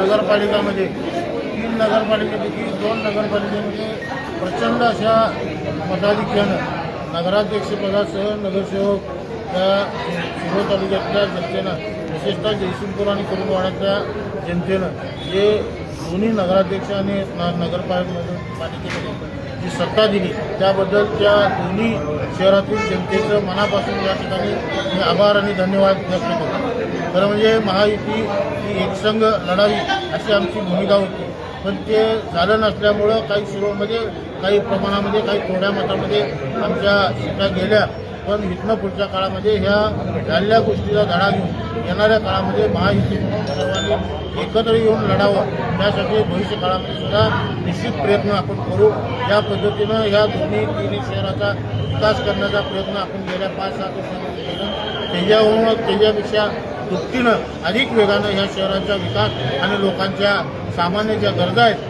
नगरपालिकामध्ये तीन नगरपालिकेपैकी दोन नगरपालिकेमध्ये प्रचंड अशा मताधिक्यानं नगराध्यक्षपदासह नगरसेवक त्या शिरोळ तालुक्यातल्या जनतेनं विशेषतः जयसिंगपूर आणि कुरुंदवाड्यातल्या जनतेनं जे दोन्ही नगराध्यक्ष आणि नगरपालिकेमध्ये जी सत्ता दिली त्याबद्दल त्या दोन्ही शहरातील जनतेचं मनापासून या ठिकाणी मी आभार आणि धन्यवाद व्यक्त करतो. खरं म्हणजे महायुती ही एकसंघ लढावी अशी आमची भूमिका होती. पण ते झालं नसल्यामुळं काही शिरोमध्ये काही प्रमाणामध्ये काही थोड्या मतामध्ये आमच्या सीटा गेल्या. पण इथनं पुढच्या काळामध्ये ह्या झालेल्या गोष्टीचा धडा घेऊन येणाऱ्या काळामध्ये महायुती म्हणून सर्वांनी एकत्र येऊन लढावं त्यासाठी भविष्य काळामध्ये सुद्धा निश्चित प्रयत्न आपण करू. या पद्धतीनं ह्या दोन्ही तिन्ही शहराचा विकास करण्याचा प्रयत्न आपण गेल्या पाच सात वर्षांमध्ये केला. त्याच्याहून त्याच्यापेक्षा दुपटीनं अधिक वेगानं ह्या शहराचा विकास आणि लोकांच्या सामान्य ज्या गरजा आहेत